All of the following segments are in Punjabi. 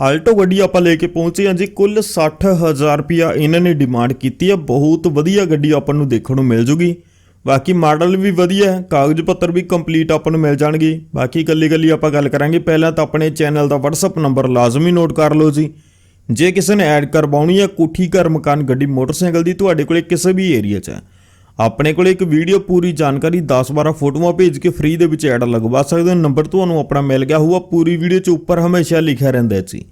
ਆਲਟੋ ਗੱਡੀ ਆਪਾਂ ਲੈ ਕੇ ਪਹੁੰਚੇ ਹਾਂ ਜੀ, ਕੁੱਲ 60000 ਰੁਪਿਆ ਇਹਨਾਂ ਨੇ ਡਿਮਾਂਡ ਕੀਤੀ ਹੈ। ਬਹੁਤ ਵਧੀਆ ਗੱਡੀ ਆਪਾਂ ਨੂੰ ਦੇਖਣ ਨੂੰ ਮਿਲ ਜੂਗੀ। ਬਾਕੀ ਮਾਡਲ ਵੀ ਵਧੀਆ ਹੈ, ਕਾਗਜ਼ ਪੱਤਰ ਵੀ ਕੰਪਲੀਟ ਆਪਾਂ ਨੂੰ ਮਿਲ ਜਾਣਗੇ। ਬਾਕੀ ਕੱਲੀ ਕੱਲੀ ਆਪਾਂ ਗੱਲ ਕਰਾਂਗੇ। ਪਹਿਲਾਂ ਤਾਂ ਆਪਣੇ ਚੈਨਲ ਦਾ WhatsApp ਨੰਬਰ ਲਾਜ਼ਮੀ ਨੋਟ ਕਰ ਲਓ ਜੀ। ਜੇ ਕਿਸੇ ਨੇ ਐਡ ਕਰਵਾਉਣੀ ਹੈ, ਕੋਠੀ ਘਰ ਮਕਾਨ ਗੱਡੀ ਮੋਟਰਸਾਈਕਲ ਦੀ, ਤੁਹਾਡੇ ਕੋਲੇ ਕਿਸੇ ਵੀ ਏਰੀਆ 'ਚ ਹੈ। ਆਪਣੇ ਕੋਲ ਇੱਕ ਵੀਡੀਓ ਪੂਰੀ ਜਾਣਕਾਰੀ 10-12 ਫੋਟੋਆਂ ਭੇਜ ਕੇ ਫ੍ਰੀ ਦੇ ਵਿੱਚ ਐਡ ਲਗਵਾ ਸਕਦੇ ਹੋ। ਨੰਬਰ ਤੁਹਾਨੂੰ ਆਪਣਾ ਮਿਲ ਗਿਆ ਹੋਊਗਾ। ਪੂਰੀ ਵੀਡੀਓ 'ਚ ਉੱਪਰ ਹਮੇਸ਼ਾ ਲਿਖਿਆ ਰਹਿੰਦਾ ਹੈ ਜੀ।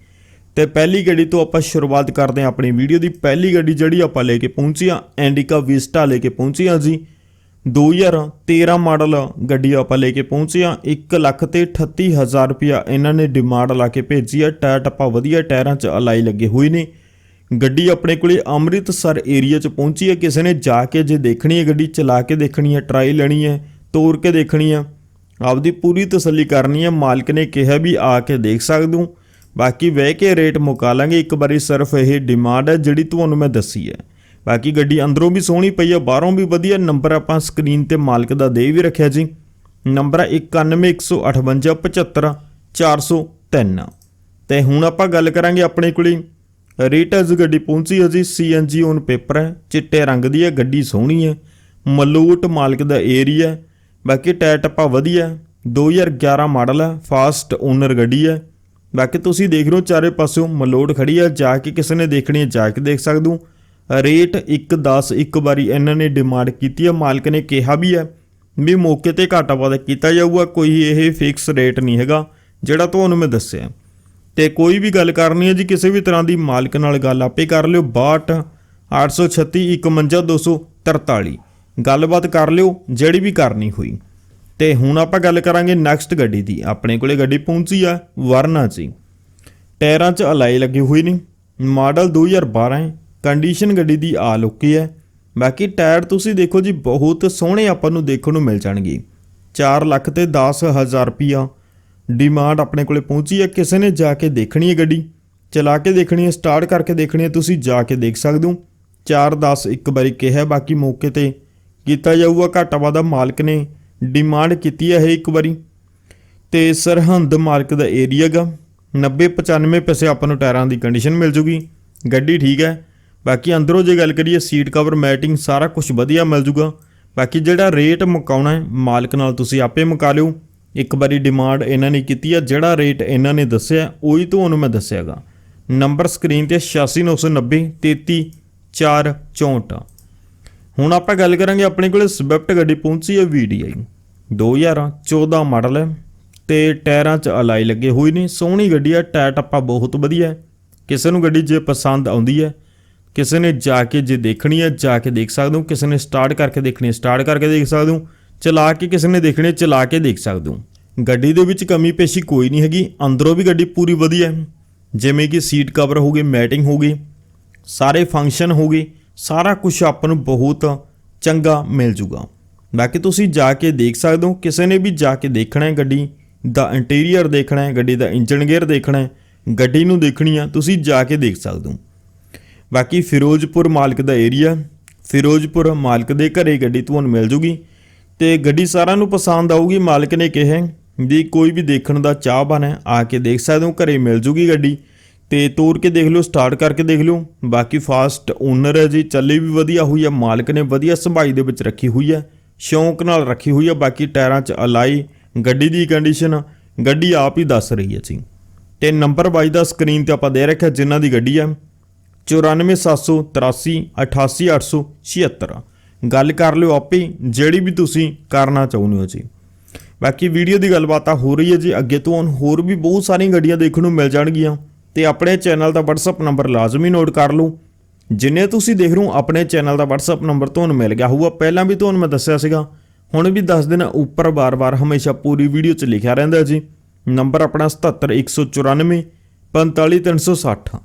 ਤੇ ਪਹਿਲੀ ਗੱਡੀ ਤੋਂ ਆਪਾਂ ਸ਼ੁਰੂਆਤ ਕਰਦੇ ਹਾਂ ਆਪਣੀ ਵੀਡੀਓ ਦੀ। ਪਹਿਲੀ ਗੱਡੀ ਜਿਹੜੀ ਆਪਾਂ ਲੈ ਕੇ ਪਹੁੰਚੀ ਆ ਐਂਡਿਕਾ ਵਿਸਟਾ ਲੈ ਕੇ ਪਹੁੰਚੀ ਹਾਂ ਜੀ। 2013 ਮਾਡਲ ਗੱਡੀ ਆਪਾਂ ਲੈ ਕੇ ਪਹੁੰਚੇ ਹਾਂ। 1 ਲੱਖ ਤੇ 38000 ਰੁਪਿਆ ਇਹਨਾਂ ਨੇ ਡਿਮਾਂਡ ਲਾ ਕੇ ਭੇਜੀ ਆ ਟਾਇਰ ਟੱਪਾ ਵਧੀਆ, ਟਾਇਰਾਂ 'ਚ ਅਲਾਈ ਲੱਗੇ ਹੋਏ ਨੇ। ਗੱਡੀ ਆਪਣੇ ਕੋਲੇ ਅੰਮ੍ਰਿਤਸਰ ਏਰੀਆ 'ਚ ਪਹੁੰਚੀ ਹੈ। ਕਿਸੇ ਨੇ ਜਾ ਕੇ ਜੇ ਦੇਖਣੀ ਹੈ ਗੱਡੀ, ਚਲਾ ਕੇ ਦੇਖਣੀ ਹੈ ਟਰਾਈ ਲੈਣੀ ਹੈ ਤੋੜ ਕੇ ਦੇਖਣੀ ਹੈ, ਆਪਦੀ ਪੂਰੀ ਤਸੱਲੀ ਕਰਨੀ ਹੈ। ਮਾਲਕ ਨੇ ਕਿਹਾ ਵੀ ਆ ਕੇ ਦੇਖ ਸਕਦੂ ਬਾਕੀ ਵਹਿ ਕੇ ਰੇਟ ਮੁਕਾ ਲਾਂਗੇ। ਇੱਕ ਵਾਰੀ ਸਿਰਫ ਇਹ ਡਿਮਾਂਡ ਹੈ ਜਿਹੜੀ ਤੁਹਾਨੂੰ ਮੈਂ ਦੱਸੀ ਹੈ। ਬਾਕੀ ਗੱਡੀ ਅੰਦਰੋਂ ਵੀ ਸੋਹਣੀ ਪਈ ਹੈ, ਬਾਹਰੋਂ ਵੀ ਵਧੀਆ। ਨੰਬਰ ਆਪਾਂ ਸਕਰੀਨ ਤੇ ਮਾਲਕ ਦਾ ਦੇ ਵੀ ਰੱਖਿਆ ਜੀ। ਨੰਬਰ ਹੈ 9115575403 ਤੇ ਹੁਣ ਆਪਾਂ ਗੱਲ ਕਰਾਂਗੇ ਆਪਣੇ ਕੋਲੇ ਰੀਟਸ ਗੱਡੀ ਪਹੁੰਚੀ ਹੈ ਜੀ ਸੀਐਨਜੀ ਔਨ ਪੇਪਰ ਹੈ, ਚਿੱਟੇ ਰੰਗ ਦੀ ਹੈ, ਗੱਡੀ ਸੋਹਣੀ ਹੈ, ਮਲੂਟ ਮਾਲਕ ਦਾ ਏਰੀਆ ਬਾਕੀ ਟਾਇਰ ਟੱਪਾ ਵਧੀਆ ਹੈ 2011 ਮਾਡਲ ਹੈ, ਫਾਸਟ ਓਨਰ ਗੱਡੀ ਹੈ, ਬਾਕੀ ਤੁਸੀਂ ਦੇਖ ਰਹੇ ਹੋ ਚਾਰੇ ਪਾਸਿਓਂ ਮਲੋਟ ਖੜੀ ਹੈ, ਜਾ ਕੇ ਕਿਸੇ ਨੇ ਦੇਖਣੀ ਹੈ, ਜਾ ਕੇ ਦੇਖ ਸਕਦੇ ਹੋ, ਰੇਟ 1.10 ਇੱਕ ਵਾਰੀ ਇਹਨਾਂ ਨੇ ਡਿਮਾਂਡ ਕੀਤੀ ਹੈ, ਮਾਲਕ ਨੇ ਕਿਹਾ ਵੀ ਹੈ, ਵੀ ਮੌਕੇ ਤੇ ਘਾਟਾ ਵਾਧਾ ਕੀਤਾ ਜਾਊਗਾ, ਕੋਈ ਇਹ ਫਿਕਸ ਰੇਟ ਨਹੀਂ ਹੈਗਾ, ਜਿਹੜਾ ਤੁਹਾਨੂੰ ਮੈਂ ਦੱਸਿਆ। ਤੇ ਕੋਈ ਵੀ ਗੱਲ ਕਰਨੀ ਹੈ ਜੀ, ਕਿਸੇ ਵੀ ਤਰ੍ਹਾਂ ਦੀ ਮਾਲਕ ਨਾਲ ਗੱਲ ਆਪੇ ਕਰ ਲਿਓ। 62 836 51 243 ਗੱਲਬਾਤ ਕਰ ਲਿਓ, ਜਿਹੜੀ ਵੀ ਕਰਨੀ ਹੋਈ। ਤੇ ਹੁਣ ਆਪਾਂ ਗੱਲ ਕਰਾਂਗੇ ਨੈਕਸਟ ਗੱਡੀ ਦੀ। ਆਪਣੇ ਕੋਲੇ ਗੱਡੀ ਪਹੁੰਚੀ ਆ, ਵਰਨਾ ਜੀ। ਟਾਇਰਾਂ 'ਚ ਅਲਾਈ ਲੱਗੀ ਹੋਈ ਨੇ। ਮਾਡਲ 2012 ਹੈ। ਕੰਡੀਸ਼ਨ ਗੱਡੀ ਦੀ ਆ ਲੁੱਕੀ ਹੈ। ਬਾਕੀ ਟਾਇਰ ਤੁਸੀਂ ਦੇਖੋ ਜੀ, ਬਹੁਤ ਸੋਹਣੇ ਆਪਾਂ ਨੂੰ ਦੇਖਣ ਨੂੰ ਮਿਲ ਜਾਣਗੇ। 4 ਲੱਖ ਤੇ 10000 ਰੁਪਿਆ ਡਿਮਾਂਡ ਆਪਣੇ ਕੋਲੇ ਪਹੁੰਚੀ ਹੈ, ਕਿਸੇ ਨੇ ਜਾ ਕੇ ਦੇਖਣੀ ਹੈ ਗੱਡੀ। ਚਲਾ ਕੇ ਦੇਖਣੀ ਹੈ, ਸਟਾਰਟ ਕਰਕੇ ਦੇਖਣੀ ਹੈ, ਤੁਸੀਂ ਜਾ ਕੇ ਦੇਖ ਸਕਦੇ ਹੋ। 4-10 ਇੱਕ ਵਾਰੀ ਕਿਹਾ, ਬਾਕੀ ਮੌਕੇ ਤੇ ਕੀਤਾ ਜਾਊਗਾ, ਘਾਟਾ ਵਾਦਾ ਮਾਲਕ ਨੇ ਡਿਮਾਂਡ ਕੀਤੀ ਹੈ ਇਹ ਇੱਕ ਵਾਰੀ। ਤੇ ਸਰਹੰਦ ਮਾਲਕ ਦਾ ਏਰੀਆ ਗਾ। 90-95 ਪੈਸੇ ਆਪਾਂ ਨੂੰ ਟਾਇਰਾਂ ਦੀ ਕੰਡੀਸ਼ਨ ਮਿਲ ਜੂਗੀ। ਗੱਡੀ ਠੀਕ ਹੈ। ਬਾਕੀ ਅੰਦਰੋਂ ਜੇ ਗੱਲ ਕਰੀਏ ਸੀਟ ਕਵਰ ਮੈਟਿੰਗ ਸਾਰਾ ਕੁਝ ਵਧੀਆ ਮਿਲ ਜੂਗਾ। ਬਾਕੀ ਜਿਹੜਾ ਰੇਟ ਮੁਕਾਉਣਾ ਹੈ, ਮਾਲਕ ਨਾਲ ਤੁਸੀਂ ਆਪੇ ਮੁਕਾ ਲਿਓ। ਇੱਕ ਵਾਰੀ ਡਿਮਾਂਡ ਇਹਨਾਂ ਨੇ ਕੀਤੀ ਹੈ ਜਿਹੜਾ ਰੇਟ ਇਹਨਾਂ ਨੇ ਦੱਸਿਆ, ਉਹੀ ਤੁਹਾਨੂੰ ਮੈਂ ਦੱਸਿਆਗਾ। ਨੰਬਰ ਸਕਰੀਨ ਤੇ 86990 33464 ਹੁਣ ਆਪਾਂ ਗੱਲ ਕਰਾਂਗੇ ਆਪਣੇ ਕੋਲੇ ਸਵਿਫਟ ਗੱਡੀ ਪਹੁੰਚੀ ਹੈ VDI 2014 ਮਾਡਲ ਹੈ ਤੇ ਟਾਇਰਾਂ 'ਚ ਅਲਾਈ ਲੱਗੇ ਹੋਏ ਨੇ। ਸੋਹਣੀ ਗੱਡੀ ਹੈ ਟਾਇਰ ਟੱਪਾ ਬਹੁਤ ਵਧੀਆ ਕਿਸੇ ਨੂੰ ਗੱਡੀ ਜੇ ਪਸੰਦ ਆਉਂਦੀ ਹੈ, ਕਿਸੇ ਨੇ ਜਾ ਕੇ ਜੇ ਦੇਖਣੀ ਹੈ, ਜਾ ਕੇ ਦੇਖ ਸਕਦੇ ਹੋ। ਕਿਸੇ ਨੇ ਸਟਾਰਟ ਕਰਕੇ ਦੇਖਣੀ ਹੈ ਸਟਾਰਟ ਕਰਕੇ ਦੇਖ ਸਕਦੇ ਹੋ। ਚਲਾ ਕੇ ਕਿਸੇ ਨੇ ਦੇਖਣੇ, ਚਲਾ ਕੇ ਦੇਖ ਸਕਦੇ ਹੋ। ਗੱਡੀ ਦੇ ਵਿੱਚ ਕਮੀ ਪੇਸ਼ੀ ਕੋਈ ਨਹੀਂ ਹੈਗੀ, ਅੰਦਰੋਂ ਵੀ ਗੱਡੀ ਪੂਰੀ ਵਧੀਆ ਹੈ। ਜਿਵੇਂ ਕਿ ਸੀਟ ਕਵਰ ਹੋ ਗਏ ਮੈਟਿੰਗ ਹੋ ਗਈ, ਸਾਰੇ ਫੰਕਸ਼ਨ ਹੋ ਗਏ, ਸਾਰਾ ਕੁਝ ਆਪਾਂ ਨੂੰ ਬਹੁਤ ਚੰਗਾ ਮਿਲ ਜੂਗਾ। ਬਾਕੀ ਤੁਸੀਂ ਜਾ ਕੇ ਦੇਖ ਸਕਦੇ ਹੋ, ਕਿਸੇ ਨੇ ਵੀ ਜਾ ਕੇ ਦੇਖਣਾ ਹੈ ਗੱਡੀ, ਦਾ ਇੰਟੀਰੀਅਰ ਦੇਖਣਾ ਹੈ, ਗੱਡੀ ਦਾ ਇੰਜਨ ਗੇਅਰ ਦੇਖਣਾ ਹੈ, ਗੱਡੀ ਨੂੰ ਦੇਖਣੀ ਆ, ਤੁਸੀਂ ਜਾ ਕੇ ਦੇਖ ਸਕਦੇ ਹੋ। ਬਾਕੀ ਫਿਰੋਜ਼ਪੁਰ ਮਾਲਕ ਦਾ ਏਰੀਆ, ਫਿਰੋਜ਼ਪੁਰ ਮਾਲਕ ਦੇ ਘਰੇ ਗੱਡੀ ਤੁਹਾਨੂੰ ਮਿਲ ਜੂਗੀ। ਤੇ ਗੱਡੀ ਸਾਰਿਆਂ ਨੂੰ ਪਸੰਦ ਆਊਗੀ, ਮਾਲਕ ਨੇ ਕਿਹਾ ਵੀ ਕੋਈ ਵੀ ਦੇਖਣ ਦਾ ਚਾਹਵਾਨ ਹੈ ਆ ਕੇ ਦੇਖ ਸਕਦੇ ਹੋ, ਘਰੇ ਮਿਲ ਜੂਗੀ ਗੱਡੀ। ਤੇ ਤੋਰ ਕੇ ਦੇਖ ਲਓ, ਸਟਾਰਟ ਕਰਕੇ ਦੇਖ ਲਓ। ਬਾਕੀ ਫਾਸਟ ਓਨਰ ਹੈ ਜੀ, ਚੱਲੀ ਵੀ ਵਧੀਆ ਹੋਈ ਹੈ, ਮਾਲਕ ਨੇ ਵਧੀਆ ਸੰਭਾਈ ਦੇ ਵਿੱਚ ਰੱਖੀ ਹੋਈ ਹੈ, ਸ਼ੌਂਕ ਨਾਲ ਰੱਖੀ ਹੋਈ ਹੈ, ਬਾਕੀ ਟਾਇਰਾਂ 'ਚ ਅਲਾਈ ਗੱਡੀ ਦੀ ਕੰਡੀਸ਼ਨ ਗੱਡੀ ਆਪ ਹੀ ਦੱਸ ਰਹੀ ਹੈ ਜੀ। ਤੇ ਨੰਬਰ 22 ਦਾ ਸਕਰੀਨ ਤੇ ਆਪਾਂ ਦੇ ਰੱਖਿਆ, ਜਿਨ੍ਹਾਂ ਦੀ ਗੱਡੀ ਹੈ 94783 88876 ਗੱਲ ਕਰ ਲਿਓ ਆਪੇ ਜਿਹੜੀ ਵੀ ਤੁਸੀਂ ਕਰਨਾ ਚਾਹੁੰਦੇ ਹੋ ਜੀ। ਬਾਕੀ ਵੀਡੀਓ ਦੀ ਗੱਲਬਾਤ ਆ ਹੋ ਰਹੀ ਹੈ ਜੀ, ਅੱਗੇ ਤੋਂ ਹੁਣ ਹੋਰ ਵੀ ਬਹੁਤ ਸਾਰੀਆਂ ਗੱਡੀਆਂ ਦੇਖਣ ਨੂੰ ਮਿਲ ਜਾਣਗੀਆਂ। ਤੇ ਆਪਣੇ ਚੈਨਲ ਦਾ WhatsApp ਨੰਬਰ ਲਾਜ਼ਮੀ ਨੋਟ ਕਰ ਲਓ। ਜਿੰਨੇ ਤੁਸੀਂ ਦੇਖ ਰਹੇ ਹੋ, ਆਪਣੇ ਚੈਨਲ ਦਾ WhatsApp ਨੰਬਰ ਤੁਹਾਨੂੰ ਮਿਲ ਗਿਆ ਹੋਊਗਾ। ਪਹਿਲਾਂ ਵੀ ਤੁਹਾਨੂੰ ਮੈਂ ਦੱਸਿਆ ਸੀਗਾ, ਹੁਣ ਵੀ ਦੱਸ ਦਿਨ ਉੱਪਰ ਬਾਰ-ਬਾਰ ਹਮੇਸ਼ਾ ਪੂਰੀ ਵੀਡੀਓ 'ਚ ਲਿਖਿਆ ਰਹਿੰਦਾ ਜੀ। ਨੰਬਰ ਆਪਣਾ 77194 45360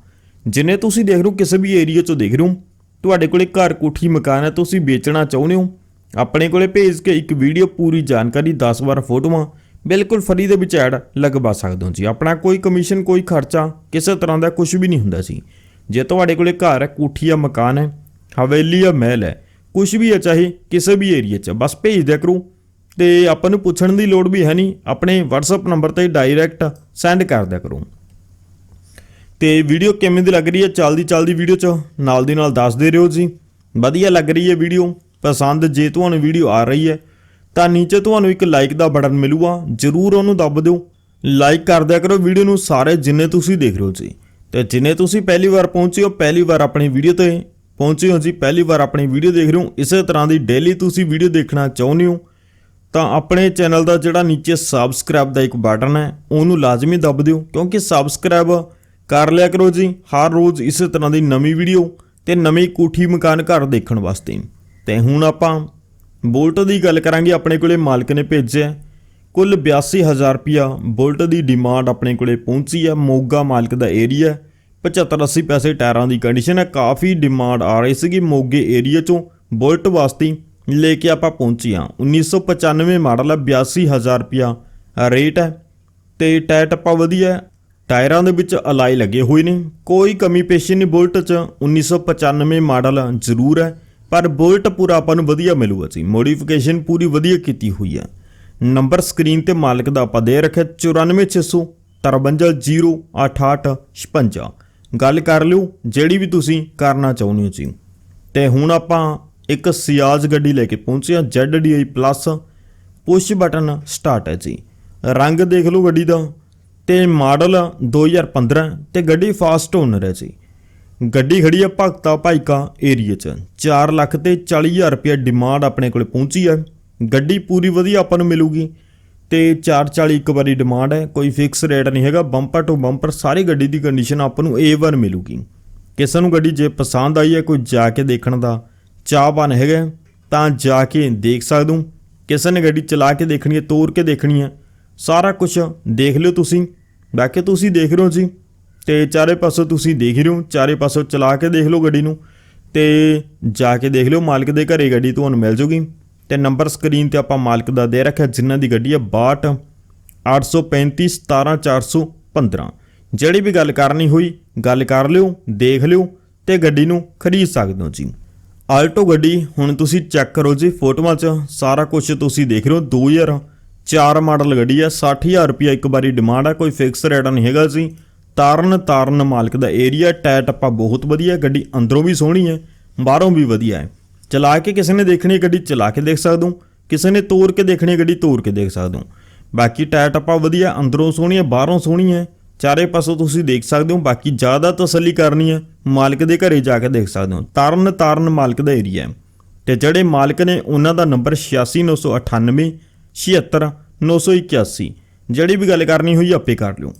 ਜਿੰਨੇ ਤੁਸੀਂ ਦੇਖ ਰਹੇ ਹੋ, ਕਿਸੇ ਵੀ ਏਰੀਆ 'ਚੋਂ ਦੇਖ ਰਹੇ ਹੋ ਤੁਹਾਡੇ ਕੋਲੇ ਘਰ ਕੋਠੀ ਮਕਾਨ ਹੈ, ਤੁਸੀਂ ਵੇਚਣਾ ਚਾਹੁੰਦੇ ਹੋ? ਆਪਣੇ ਕੋਲੇ ਭੇਜ ਕੇ ਇੱਕ ਵੀਡੀਓ ਪੂਰੀ ਜਾਣਕਾਰੀ 10 ਵਾਰ ਫੋਟੋਆਂ ਬਿਲਕੁਲ ਫਰੀ ਦੇ ਵਿੱਚ ਐਡ ਲਗਵਾ ਸਕਦੇ ਹੋ ਜੀ। ਆਪਣਾ ਕੋਈ ਕਮਿਸ਼ਨ, ਕੋਈ ਖਰਚਾ ਕਿਸੇ ਤਰ੍ਹਾਂ ਦਾ ਕੁਝ ਵੀ ਨਹੀਂ ਹੁੰਦਾ ਸੀ ਜੇ ਤੁਹਾਡੇ ਕੋਲੇ ਘਰ ਹੈ, ਕੋਠੀ ਜਾਂ ਮਕਾਨ ਹੈ, ਹਵੇਲੀ ਜਾਂ ਮਹਿਲ ਹੈ ਕੁਝ ਵੀ ਹੈ, ਚਾਹੇ ਕਿਸੇ ਵੀ ਏਰੀਆ 'ਚ, ਬਸ ਭੇਜ ਦਿਆ ਕਰੋ। ਤੇ ਆਪਾਂ ਨੂੰ ਪੁੱਛਣ ਦੀ ਲੋੜ ਵੀ ਹੈ ਨਹੀਂ, ਆਪਣੇ WhatsApp ਨੰਬਰ ਤੇ ਡਾਇਰੈਕਟ ਸੈਂਡ ਕਰ ਦਿਆ ਕਰੋ। ਤੇ ਵੀਡੀਓ ਕਿਵੇਂ ਦੀ ਲੱਗ ਰਹੀ ਹੈ? ਚੱਲਦੀ ਚੱਲਦੀ ਵੀਡੀਓ 'ਚ ਨਾਲ ਦੀ ਨਾਲ ਦੱਸਦੇ ਰਹੋ ਜੀ। ਵਧੀਆ ਲੱਗ ਰਹੀ ਹੈ ਵੀਡੀਓ, ਪਸੰਦ ਜੇ ਤੁਹਾਨੂੰ ਵੀਡੀਓ ਆ ਰਹੀ ਹੈ, ਤਾਂ ਨੀਚੇ ਤੁਹਾਨੂੰ ਇੱਕ ਲਾਈਕ ਦਾ ਬਟਨ ਮਿਲੂਗਾ, ਜਰੂਰ ਉਹਨੂੰ ਦੱਬ ਦਿਓ। ਲਾਈਕ ਕਰ ਦਿਆ ਕਰੋ ਵੀਡੀਓ ਨੂੰ ਸਾਰੇ ਜਿੰਨੇ ਤੁਸੀਂ ਦੇਖ ਰਹੇ ਹੋ ਜੀ। ਤੇ ਜਿੰਨੇ ਤੁਸੀਂ ਪਹਿਲੀ ਵਾਰ ਪਹੁੰਚੇ ਹੋ, ਪਹਿਲੀ ਵਾਰ ਆਪਣੀ ਵੀਡੀਓ ਤੇ ਪਹੁੰਚੇ ਹੋ ਜੀ, ਪਹਿਲੀ ਵਾਰ ਆਪਣੀ ਵੀਡੀਓ ਦੇਖ ਰਹੇ ਹੋ, ਇਸੇ ਤਰ੍ਹਾਂ ਦੀ ਡੇਲੀ ਤੁਸੀਂ ਵੀਡੀਓ ਦੇਖਣਾ ਚਾਹੁੰਦੇ ਹੋ, ਤਾਂ ਆਪਣੇ ਚੈਨਲ ਦਾ ਜਿਹੜਾ ਨੀਚੇ ਸਬਸਕ੍ਰਾਈਬ ਦਾ ਇੱਕ ਬਟਨ ਹੈ, ਉਹਨੂੰ ਲਾਜ਼ਮੀ ਦੱਬ ਦਿਓ, ਕਿਉਂਕਿ ਸਬਸਕ੍ਰਾਈਬ ਕਰ ਲਿਆ ਕਰੋ ਜੀ। ਹਰ ਰੋਜ਼ ਇਸੇ ਤਰ੍ਹਾਂ ਦੀ ਨਵੀਂ ਵੀਡੀਓ ਤੇ ਨਵੀਂ ਕੋਠੀ ਮਕਾਨ ਘਰ ਦੇਖਣ ਵਾਸਤੇ। ਤੇ ਹੁਣ ਆਪਾਂ ਬੋਲਟ ਦੀ ਗੱਲ ਕਰਾਂਗੇ। ਆਪਣੇ ਕੋਲੇ ਮਾਲਕ ਨੇ ਭੇਜਿਆ। ਹੈ। ਕੁੱਲ 82000 ਰੁਪਿਆ ਬੁਲਟ ਦੀ ਡਿਮਾਂਡ ਆਪਣੇ ਕੋਲੇ ਪਹੁੰਚੀ ਹੈ। ਮੋਗਾ ਮਾਲਕ ਦਾ ਏਰੀਆ 75 80 ਪੈਸੇ ਟਾਇਰਾਂ ਦੀ ਕੰਡੀਸ਼ਨ ਹੈ। ਕਾਫੀ ਡਿਮਾਂਡ ਆ ਰਹੀ ਸੀਗੀ ਮੋਗੇ ਏਰੀਆ ਚੋਂ। ਬੁਲਟ ਵਾਸਤੇ ਲੈ ਕੇ ਆਪਾਂ ਪਹੁੰਚੇ ਹਾਂ। 1995 ਮਾਡਲ ਹੈ। 82000 ਰੁਪਿਆ ਰੇਟ ਹੈ। ਤੇ ਟਾਇਰ ਟੱਪਾ ਵਧੀਆ ਟਾਇਰਾਂ ਦੇ ਵਿੱਚ ਅਲਾਈ ਲੱਗੇ ਹੋਏ ਨੇ। ਕੋਈ ਕਮੀ ਪੇਸ਼ੀ ਨਹੀਂ। ਬੁਲਟ 'ਚ 1995 ਮਾਡਲ ਜ਼ਰੂਰ ਹੈ, ਪਰ ਬੁਲਟ ਪੂਰਾ ਆਪਾਂ ਨੂੰ ਵਧੀਆ ਮਿਲੂਗਾ ਜੀ। ਮੋਡੀਫਿਕੇਸ਼ਨ ਪੂਰੀ ਵਧੀਆ ਕੀਤੀ ਹੋਈ ਹੈ। ਨੰਬਰ ਸਕਰੀਨ ਤੇ ਮਾਲਕ ਦਾ ਆਪਾਂ ਦੇ ਰੱਖਿਆ 94600 530856 ਗੱਲ ਕਰ ਲਿਓ, ਜਿਹੜੀ ਵੀ ਤੁਸੀਂ ਕਰਨਾ ਚਾਹੁੰਦੇ ਹੋ ਜੀ। ਤੇ ਹੁਣ ਆਪਾਂ ਇੱਕ ਸਿਆਜ਼ ਗੱਡੀ ਲੈ ਕੇ ਪਹੁੰਚੇ ਹਾਂ। ZDI plus push button start ਹੈ ਜੀ। ਰੰਗ ਦੇਖ ਲਓ ਗੱਡੀ ਦਾ। ਤੇ ਮਾਡਲ 2015 ਤੇ ਗੱਡੀ ਫਾਸਟ ਓਨਰ ਹੈ ਜੀ। ਗੱਡੀ ਖੜੀ ਆ ਭਗਤਾ ਭਾਈਕਾ ਏਰੀਆ 'ਚ। 4 ਲੱਖ ਤੇ 40000 ਰੁਪਏ ਡਿਮਾਂਡ ਆਪਣੇ ਕੋਲੇ ਪਹੁੰਚੀ ਆ ਗੱਡੀ ਪੂਰੀ ਵਧੀਆ ਆਪਾਂ ਨੂੰ ਮਿਲੂਗੀ। ਤੇ 440 ਇੱਕ ਵਾਰੀ ਡਿਮਾਂਡ ਹੈ, ਕੋਈ ਫਿਕਸ ਰੇਟ ਨਹੀਂ ਹੈਗਾ। ਬੰਪਰ ਟੂ ਬੰਪਰ ਸਾਰੀ ਗੱਡੀ ਦੀ ਕੰਡੀਸ਼ਨ ਆਪਾਂ ਨੂੰ A1 ਮਿਲੂਗੀ। ਕਿਸੇ ਨੂੰ ਗੱਡੀ ਜੇ ਪਸੰਦ ਆਈ ਹੈ, ਕੋਈ ਜਾ ਕੇ ਦੇਖਣ ਦਾ ਚਾਹਵਾਨ ਹੈਗਾ ਤਾਂ ਜਾ ਕੇ ਦੇਖ ਸਕਦੇ ਕਿਸੇ ਨੇ ਗੱਡੀ ਚਲਾ ਕੇ ਦੇਖਣੀ ਹੈ, ਤੋਰ ਕੇ ਦੇਖਣੀ ਹੈ। ਸਾਰਾ ਕੁਝ ਦੇਖ ਲਿਓ ਤੁਸੀਂ। ਬਾਕੀ ਤੁਸੀਂ ਦੇਖ ਰਹੇ ਹੋ ਜੀ। ਤੇ ਚਾਰੇ ਪਾਸੋਂ ਤੁਸੀਂ ਦੇਖ ਰਹੇ ਹੋ। ਚਾਰੇ ਪਾਸੋਂ ਚਲਾ ਕੇ ਦੇਖ ਲਓ ਗੱਡੀ ਨੂੰ। ਤੇ ਜਾ ਕੇ ਦੇਖ ਲਿਓ, ਮਾਲਕ ਦੇ ਘਰੇ ਗੱਡੀ ਤੁਹਾਨੂੰ ਮਿਲ ਜੂਗੀ। ਤੇ ਨੰਬਰ ਸਕਰੀਨ ਤੇ ਆਪਾਂ ਮਾਲਕ ਦਾ ਦੇ ਰੱਖਿਆ, ਜਿਨ੍ਹਾਂ ਦੀ ਗੱਡੀ ਹੈ 62 835 17415 ਜਿਹੜੀ ਵੀ ਗੱਲ ਕਰਨੀ ਹੋਈ, ਗੱਲ ਕਰ ਲਿਓ, ਦੇਖ ਲਿਓ ਤੇ ਗੱਡੀ ਨੂੰ ਖਰੀਦ ਸਕਦੇ ਹੋ ਜੀ। ਆਲਟੋ ਗੱਡੀ ਹੁਣ ਤੁਸੀਂ ਚੈੱਕ ਕਰੋ ਜੀ, ਫੋਟੋਆਂ 'ਚ ਸਾਰਾ ਕੁਝ ਤੁਸੀਂ ਦੇਖ ਰਹੇ ਹੋ। 2004 ਮਾਡਲ ਗੱਡੀ ਹੈ 60000 ਰੁਪਏ ਇੱਕ ਵਾਰੀ ਡਿਮਾਂਡ ਹੈ ਕੋਈ ਫਿਕਸ ਰੇਟ ਨਹੀਂ ਹੈਗਾ ਸੀ ਤਾਰਨ ਤਾਰਨ ਮਾਲਕ ਦਾ ਏਰੀਆ ਟਾਇਰ ਟੱਪਾ ਬਹੁਤ ਵਧੀਆ, ਗੱਡੀ ਅੰਦਰੋਂ ਵੀ ਸੋਹਣੀ ਹੈ, ਬਾਹਰੋਂ ਵੀ ਵਧੀਆ ਹੈ। ਚਲਾ ਕੇ ਕਿਸੇ ਨੇ ਦੇਖਣੀ ਗੱਡੀ, ਚਲਾ ਕੇ ਦੇਖ ਸਕਦੇ ਹੋ। ਕਿਸੇ ਨੇ ਤੋੜ ਕੇ ਦੇਖਣੀ ਗੱਡੀ ਤੋੜ ਕੇ ਦੇਖ ਸਕਦੇ ਹੋ। ਬਾਕੀ ਟਾਇਰ ਟੱਪਾ ਵਧੀਆ, ਅੰਦਰੋਂ ਸੋਹਣੀ ਹੈ, ਬਾਹਰੋਂ ਸੋਹਣੀ ਹੈ। ਚਾਰੇ ਪਾਸੋਂ ਤੁਸੀਂ ਦੇਖ ਸਕਦੇ ਹੋ, ਬਾਕੀ ਜ਼ਿਆਦਾ ਤਸੱਲੀ ਕਰਨੀ ਹੈ, ਮਾਲਕ ਦੇ ਘਰੇ ਜਾ ਕੇ ਦੇਖ ਸਕਦੇ ਹੋ। ਤਾਰਨ ਤਾਰਨ ਮਾਲਕ ਦਾ ਏਰੀਆ ਹੈ। ਤੇ ਜਿਹੜੇ ਮਾਲਕ ਨੇ, ਉਹਨਾਂ ਦਾ ਨੰਬਰ 86998 76981 ਜਿਹੜੀ ਵੀ ਗੱਲ ਕਰਨੀ ਹੋਈ ਆਪੇ ਕਰ ਲਿਓ।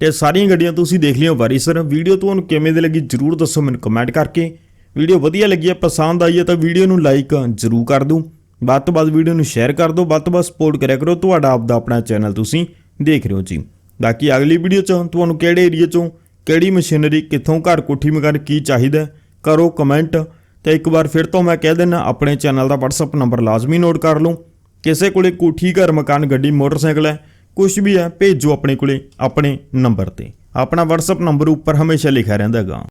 ਤੇ ਸਾਰੀਆਂ ਗੱਡੀਆਂ ਤੁਸੀਂ ਦੇਖ ਲਿਓ ਵਾਰੀ ਸਰ। ਵੀਡੀਓ ਤੁਹਾਨੂੰ ਕਿਵੇਂ ਦੀ ਲੱਗੀ ਜਰੂਰ ਦੱਸੋ ਮੈਨੂੰ ਕਮੈਂਟ ਕਰਕੇ। ਵੀਡੀਓ ਵਧੀਆ ਲੱਗੀ ਹੈ ਪਸੰਦ ਆਈ ਹੈ ਤਾਂ ਵੀਡੀਓ ਨੂੰ ਲਾਈਕ ਜਰੂਰ ਕਰ ਦਿਓ। ਵੱਧ ਤੋਂ ਵੱਧ ਵੀਡੀਓ ਨੂੰ ਸ਼ੇਅਰ ਕਰ ਦਿਓ। ਵੱਧ ਤੋਂ ਵੱਧ ਸਪੋਰਟ ਕਰਿਆ ਕਰੋ ਤੁਹਾਡਾ ਆਪਦਾ ਆਪਣਾ ਚੈਨਲ ਤੁਸੀਂ ਦੇਖ ਰਹੇ ਹੋ ਜੀ। ਬਾਕੀ ਅਗਲੀ ਵੀਡੀਓ 'ਚ ਤੁਹਾਨੂੰ ਕਿਹੜੇ ਏਰੀਆ 'ਚੋਂ ਕਿਹੜੀ ਮਸ਼ੀਨਰੀ ਕਿੱਥੋਂ ਘਰ ਕੋਠੀ ਮਕਾਨ ਕੀ ਚਾਹੀਦਾ ਕਰੋ ਕਮੈਂਟ ਤੇ ਇੱਕ ਵਾਰ ਫਿਰ ਤੋਂ ਮੈਂ ਕਹਿ ਦਿੰਦਾ, ਆਪਣੇ ਚੈਨਲ ਦਾ WhatsApp ਨੰਬਰ ਲਾਜ਼ਮੀ ਨੋਟ ਕਰ ਲਓ। ਕਿਸੇ ਕੋਲੇ ਕੋਠੀ, ਘਰ, ਮਕਾਨ, ਗੱਡੀ, ਮੋਟਰਸਾਈਕਲ ਹੈ ਕੁਝ ਵੀ ਹੈ, ਭੇਜੋ ਆਪਣੇ ਕੋਲੇ, ਆਪਣੇ ਨੰਬਰ ਤੇ। ਆਪਣਾ WhatsApp ਨੰਬਰ ਉੱਪਰ ਹਮੇਸ਼ਾ ਲਿਖਿਆ ਰਹਿੰਦਾ ਹੈਗਾ।